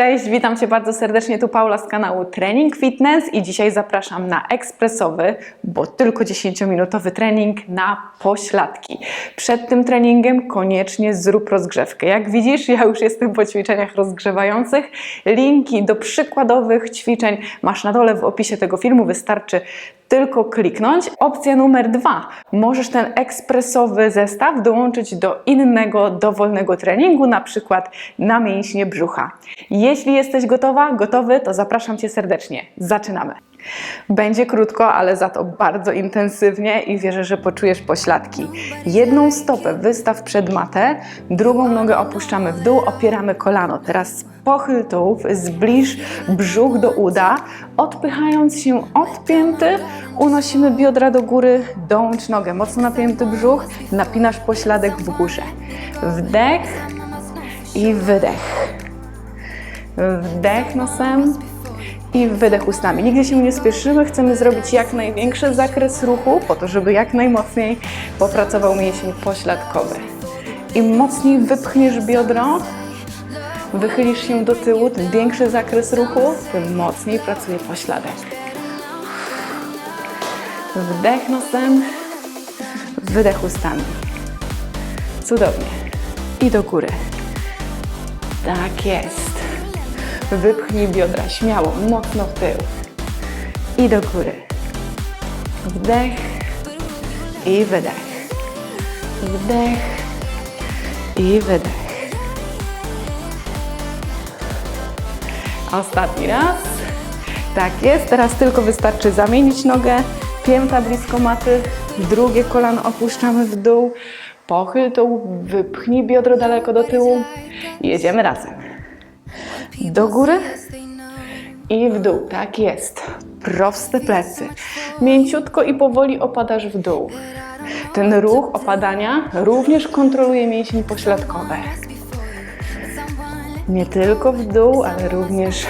Cześć, witam Cię bardzo serdecznie. Tu Paula z kanału Trening Fitness i dzisiaj zapraszam na ekspresowy, bo tylko 10-minutowy trening na pośladki. Przed tym treningiem koniecznie zrób rozgrzewkę. Jak widzisz, ja już jestem po ćwiczeniach rozgrzewających. Linki do przykładowych ćwiczeń masz na dole w opisie tego filmu. Wystarczy tylko kliknąć. Opcja numer dwa. Możesz ten ekspresowy zestaw dołączyć do innego, dowolnego treningu, na przykład na mięśnie brzucha. Jeśli jesteś gotowa, gotowy, to zapraszam Cię serdecznie. Zaczynamy. Będzie krótko, ale za to bardzo intensywnie i wierzę, że poczujesz pośladki. Jedną stopę wystaw przed matę, drugą nogę opuszczamy w dół, opieramy kolano. Teraz pochyl tułów, zbliż brzuch do uda, odpychając się od pięty, unosimy biodra do góry, dołącz nogę, mocno napięty brzuch, napinasz pośladek w górze. Wdech i wydech. Wdech nosem i wydech ustami. Nigdzie się nie spieszymy, chcemy zrobić jak największy zakres ruchu, po to, żeby jak najmocniej popracował mięsień pośladkowy. Im mocniej wypchniesz biodro, wychylisz się do tyłu, tym większy zakres ruchu, tym mocniej pracuje pośladek. Wdech nosem, wydech ustami. Cudownie. I do góry. Tak jest. Wypchnij biodra śmiało, mocno w tył. I do góry. Wdech i wydech. Wdech i wydech. Ostatni raz. Tak jest. Teraz tylko wystarczy zamienić nogę. Pięta blisko maty. Drugie kolano opuszczamy w dół. Pochyl to, wypchnij biodro daleko do tyłu. Jedziemy razem. Do góry i w dół. Tak jest. Proste plecy. Mięciutko i powoli opadasz w dół. Ten ruch opadania również kontroluje mięsień pośladkowy. Nie tylko w dół, ale również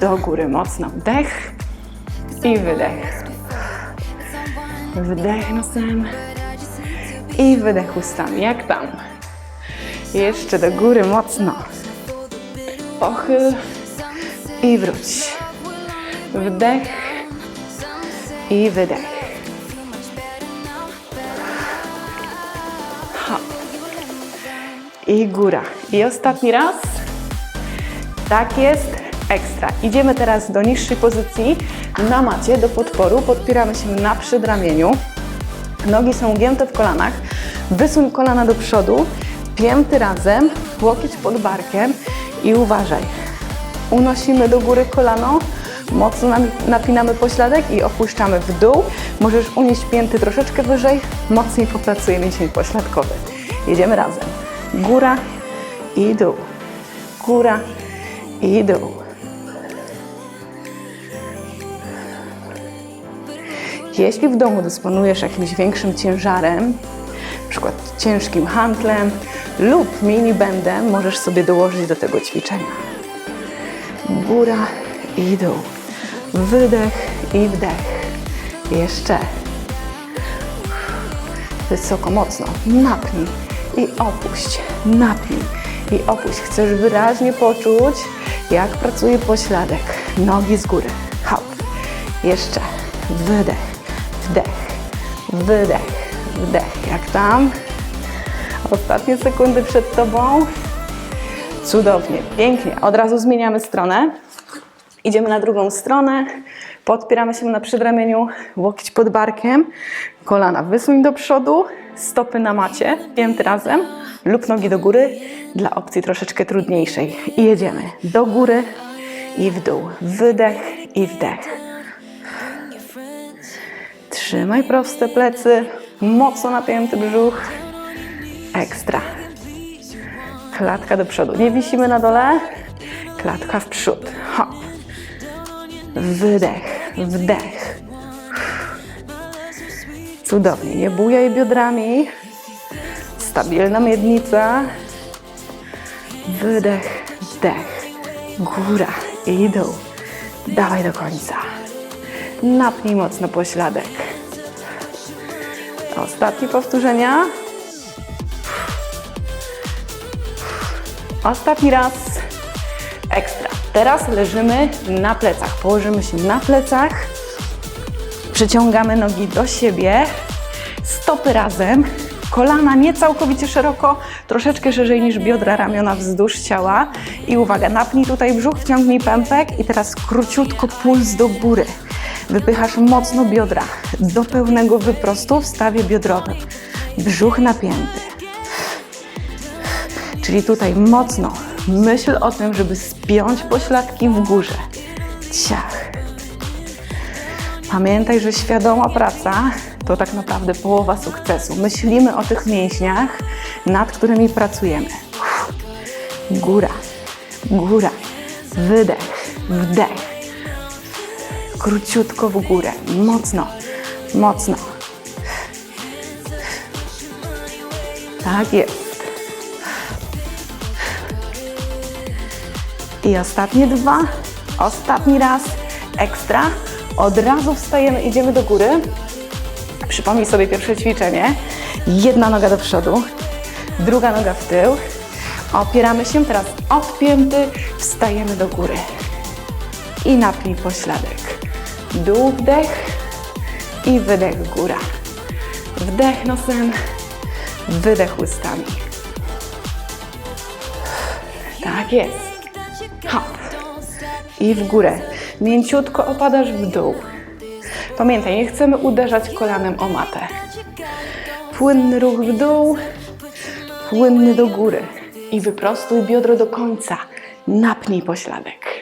do góry. Mocno wdech i wydech. Wdech nosem i wydech ustami. Jak tam? Jeszcze do góry mocno. Pochyl i wróć. Wdech i wydech. Hop. I góra. I ostatni raz. Tak jest. Ekstra. Idziemy teraz do niższej pozycji na macie, do podporu. Podpieramy się na przedramieniu. Nogi są ugięte w kolanach. Wysuń kolana do przodu. Pięty razem, łokieć pod barkiem i uważaj. Unosimy do góry kolano, mocno nam- napinamy pośladek i opuszczamy w dół. Możesz unieść pięty troszeczkę wyżej, mocniej popracuje mięsień pośladkowy. Jedziemy razem. Góra i dół. Góra i dół. Jeśli w domu dysponujesz jakimś większym ciężarem, przykład ciężkim handlem lub mini bendem, możesz sobie dołożyć do tego ćwiczenia. Góra i dół. Wydech i wdech. Jeszcze. Wysoko, mocno. Napnij i opuść. Napnij i opuść. Chcesz wyraźnie poczuć, jak pracuje pośladek. Nogi z góry. Hop. Jeszcze. Wydech, wdech, wydech, wdech. Jak tam? Ostatnie sekundy przed Tobą. Cudownie, pięknie. Od razu zmieniamy stronę. Idziemy na drugą stronę. Podpieramy się na przedramieniu, łokieć pod barkiem, kolana wysuń do przodu, stopy na macie, pięty razem lub nogi do góry dla opcji troszeczkę trudniejszej. I jedziemy do góry i w dół. Wydech i wdech. Trzymaj proste plecy, mocno napięty brzuch. Ekstra. Klatka do przodu. Nie wisimy na dole. Klatka w przód. Hop. Wydech, wdech. Cudownie. Nie bujaj biodrami. Stabilna miednica. Wydech, wdech. Góra i dół. Dawaj do końca. Napnij mocno pośladek. Ostatnie powtórzenia. Ostatni raz. Ekstra. Teraz leżymy na plecach. Położymy się na plecach. Przyciągamy nogi do siebie. Stopy razem. Kolana nie całkowicie szeroko, troszeczkę szerzej niż biodra, ramiona wzdłuż ciała. I uwaga, napnij tutaj brzuch, wciągnij pępek i teraz króciutko puls do góry. Wypychasz mocno biodra do pełnego wyprostu w stawie biodrowym. Brzuch napięty. Czyli tutaj mocno myśl o tym, żeby spiąć pośladki w górze. Ciach. Pamiętaj, że świadoma praca to tak naprawdę połowa sukcesu. Myślimy o tych mięśniach, nad którymi pracujemy. Góra, góra, wydech, wdech. Króciutko w górę, mocno, mocno. Tak jest. I ostatnie dwa. Ostatni raz. Ekstra. Od razu wstajemy, idziemy do góry. Przypomnij sobie pierwsze ćwiczenie. Jedna noga do przodu, druga noga w tył. Opieramy się teraz odpięty, wstajemy do góry. I napnij pośladek. Dół, wdech i wydech, góra. Wdech nosem, wydech ustami. Tak jest. Hop. I w górę. Mięciutko opadasz w dół. Pamiętaj, nie chcemy uderzać kolanem o matę. Płynny ruch w dół, płynny do góry. I wyprostuj biodro do końca. Napnij pośladek.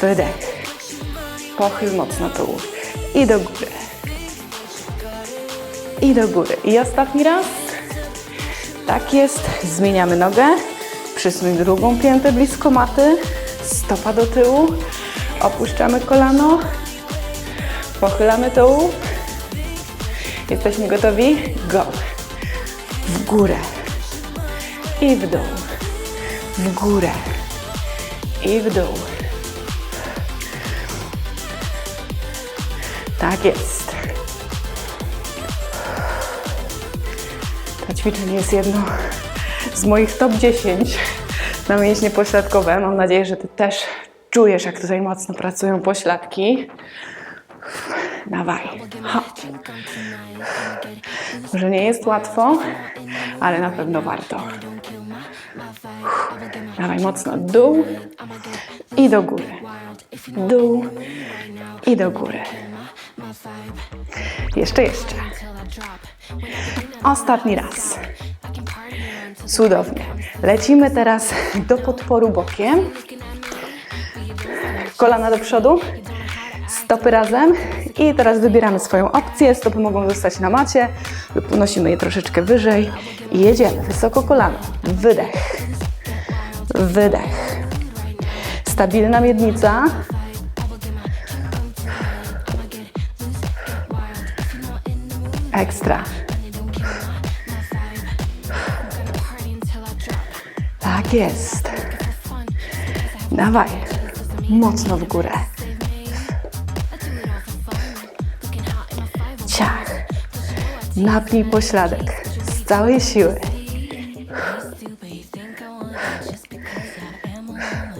Wydech. Pochyl mocno tułów. I do góry. I do góry. I ostatni raz. Tak jest. Zmieniamy nogę. Przysuń drugą piętę blisko maty. Stopa do tyłu. Opuszczamy kolano. Pochylamy tułów. Jesteśmy gotowi? Go. W górę. I w dół. W górę. I w dół. Tak jest. To ćwiczenie jest jedno z moich top 10 na mięśnie pośladkowe. Mam nadzieję, że Ty też czujesz, jak tutaj mocno pracują pośladki. Dawaj. Może nie jest łatwo, ale na pewno warto. Dawaj mocno dół i do góry. Dół i do góry. Jeszcze, jeszcze. Ostatni raz. Cudownie. Lecimy teraz do podporu bokiem. Kolana do przodu, stopy razem i teraz wybieramy swoją opcję. Stopy mogą zostać na macie lub unosimy je troszeczkę wyżej i jedziemy. Wysoko kolano. Wydech. Wydech. Stabilna miednica. Ekstra. Tak jest. Dawaj. Mocno w górę. Ciach. Napnij pośladek z całej siły.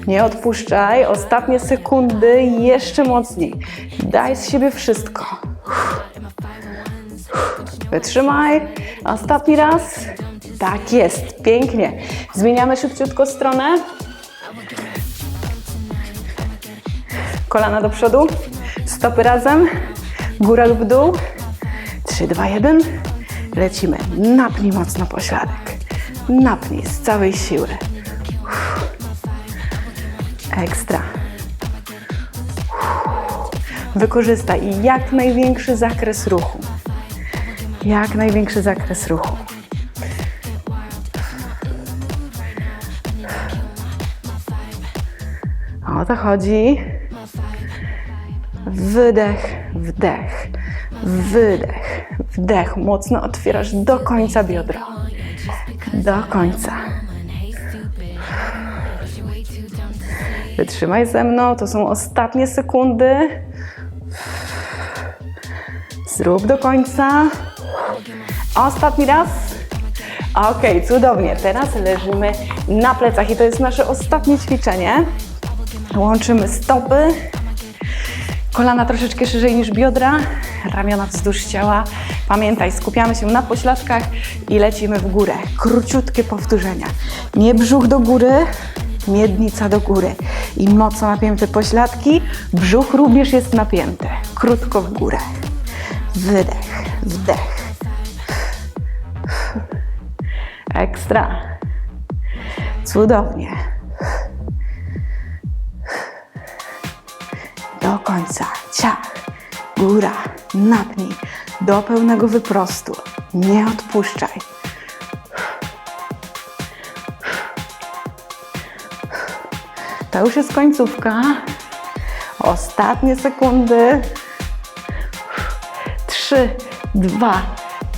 Nie odpuszczaj. Ostatnie sekundy. Jeszcze mocniej. Daj z siebie wszystko. Wytrzymaj. Ostatni raz. Tak jest. Pięknie. Zmieniamy szybciutko stronę. Kolana do przodu. Stopy razem. Góra lub dół. 3, 2, 1. Lecimy. Napnij mocno pośladek. Napnij z całej siły. Ekstra. Wykorzystaj jak największy zakres ruchu. Jak największy zakres ruchu. O to chodzi. Wydech, wdech, wydech, wdech. Mocno otwierasz do końca biodra. Do końca. Wytrzymaj ze mną, to są ostatnie sekundy. Zrób do końca. Ostatni raz. Okej, cudownie. Teraz leżymy na plecach i to jest nasze ostatnie ćwiczenie. Łączymy stopy, kolana troszeczkę szerzej niż biodra, ramiona wzdłuż ciała. Pamiętaj, skupiamy się na pośladkach i lecimy w górę. Króciutkie powtórzenia. Nie brzuch do góry, miednica do góry. I mocno napięte pośladki, brzuch również jest napięty. Krótko w górę. Wydech, wdech. Ekstra. Cudownie. Do końca. Ciach. Góra. Napnij. Do pełnego wyprostu. Nie odpuszczaj. To już jest końcówka. Ostatnie sekundy. Trzy, dwa,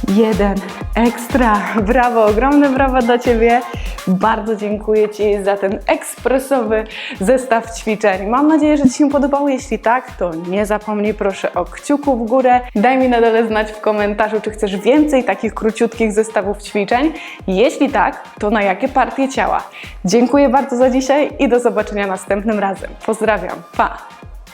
jeden. Ekstra. Brawo, ogromne brawo dla Ciebie. Bardzo dziękuję Ci za ten ekspresowy zestaw ćwiczeń. Mam nadzieję, że Ci się podobało. Jeśli tak, to nie zapomnij proszę o kciuku w górę. Daj mi na dole znać w komentarzu, czy chcesz więcej takich króciutkich zestawów ćwiczeń. Jeśli tak, to na jakie partie ciała. Dziękuję bardzo za dzisiaj i do zobaczenia następnym razem. Pozdrawiam. Pa!